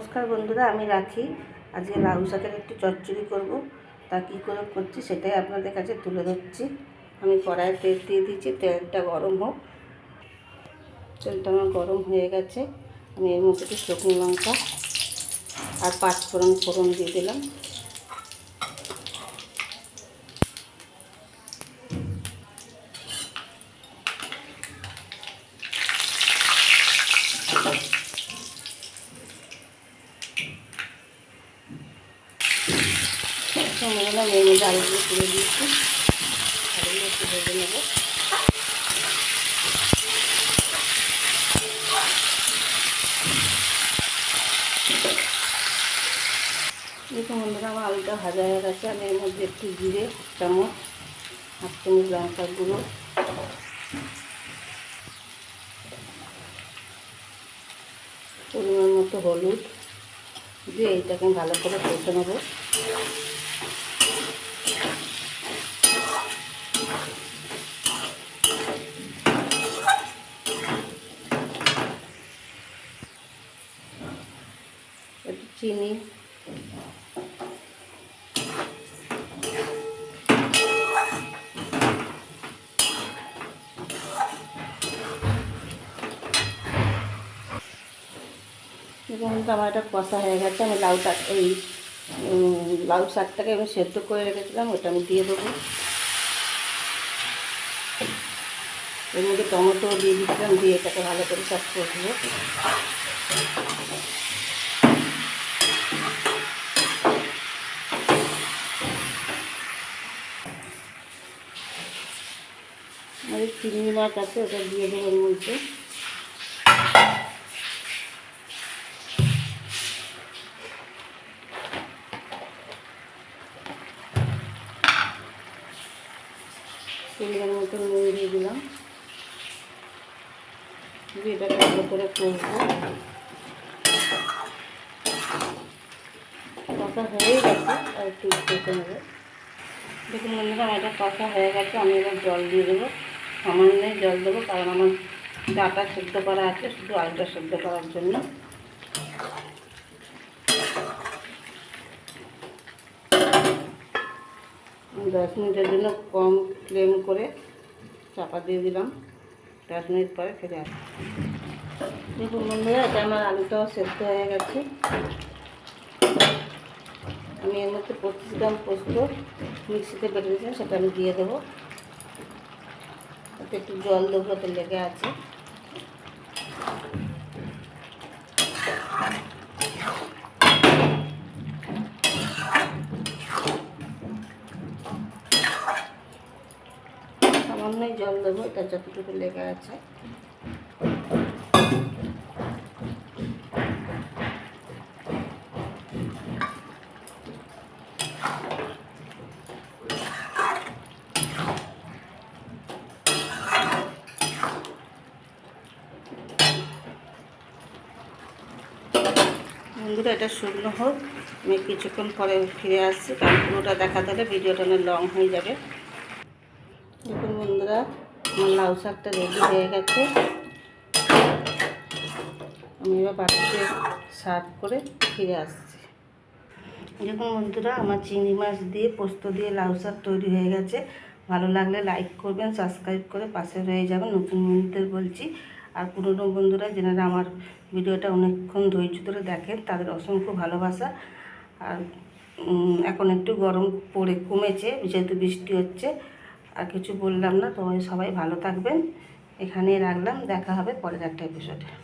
নমস্কার বন্ধুরা, আমি রাখি। আজকে লাউ শাকের একটু চচ্চড়ি করব। তা কী করে করছি সেটাই আপনাদের কাছে তুলে ধরছি। আমি কড়াইয়ে তেল দিয়ে দিচ্ছি তেলটা গরম হোক। তেলটা আমার গরম হয়ে গেছে। আমি এর মধ্যে একটু শুকনো লঙ্কা আর পাঁচ ফোড়ন ফোড়ন দিয়ে দিলাম। সময়গুলো মেয়ে মধ্যে আলুগুলো তুলে দিয়েছি আলুগুলো একটু ভেজে নেব। দেখুন বন্ধুরা, আমার আলুটা ভাজা হয়ে গেছে। আমি এর মধ্যে একটু জিরে চামচ, হাফ চামচ লঙ্কার গুঁড়ো। পরিমাণ মতো হলুদ। দিয়ে এইটাকে ভালো করে কষে নেব। একটু চিনি। আমার টমাটোটা কষা হয়ে গেছে আমি লাউটা এই উম, লাউ শাকটাকে আমি সেদ্ধ করে রেখেছিলাম ওটা আমি দিয়ে দেবো। এর মধ্যে টমেটো দিয়ে দিচ্ছিলাম দিয়ে এটাকে ভালো করে সব করে আর এই চিংড়ি মাছ আছে, ওটা দিয়ে দেবো এর মধ্যে দিয়ে দিলাম। ভালো করে দেখুন বন্ধুরা, আমার এটা কষা হয়ে গেছে, আমি এবার জল দিয়ে দেবো। সামান্য জল দেবো, কারণ আমার ডাটা সেদ্ধ করা আছে, শুধু আলুটা সেদ্ধ করার জন্য। দশ মিনিটের জন্য কম ফ্লেম করে চাপা দিয়ে দিলাম। দশ মিনিট পরে ফিরে আসি দেখুন বন্ধুরা, এটা আমার আলুটাও সেদ্ধ হয়ে গেছে। আমি এর মধ্যে পঁচিশ গ্রাম পোস্ত মিক্সিতে বেটে দিয়েছিলাম, সেটা আমি দিয়ে দেবো। ওতে একটু জল দেবো ওতে লেগে আছে। সামান্যই জল দেবো এটা যতটুকু লেগে আছে। বন্ধুরা, এটা শুকনো হোক। আমি কিছুক্ষণ পরে ফিরে আসছি, কারণ পুরোটা দেখাতে হলে ভিডিওটা অনেক লং হয়ে যাবে। দেখুন বন্ধুরা, আমার লাউ শাকটা রেডি হয়ে গেছে। আমি এবার বাড়িতে সার্ভ করে ফিরে আসছি। দেখুন বন্ধুরা, আমার চিংড়ি মাছ দিয়ে, পোস্ত দিয়ে লাউ শাক তৈরি হয়ে গেছে। ভালো লাগলে লাইক করবেন সাবস্ক্রাইব করে পাশে রয়ে যাবেন। নতুন বন্ধুদের বলছি আর পুরনো বন্ধুরা যেনারা আমার ভিডিওটা অনেকক্ষণ ধৈর্য ধরে দেখেন, তাদের অসংখ্য ভালোবাসা। আর এখন একটু গরম পড়ে, কমেছে, যেহেতু বৃষ্টি হচ্ছে। আর কিছু বললাম না তো সবাই ভালো থাকবেন। এখানেই রাখলাম, দেখা হবে পরের একটা এপিসোডে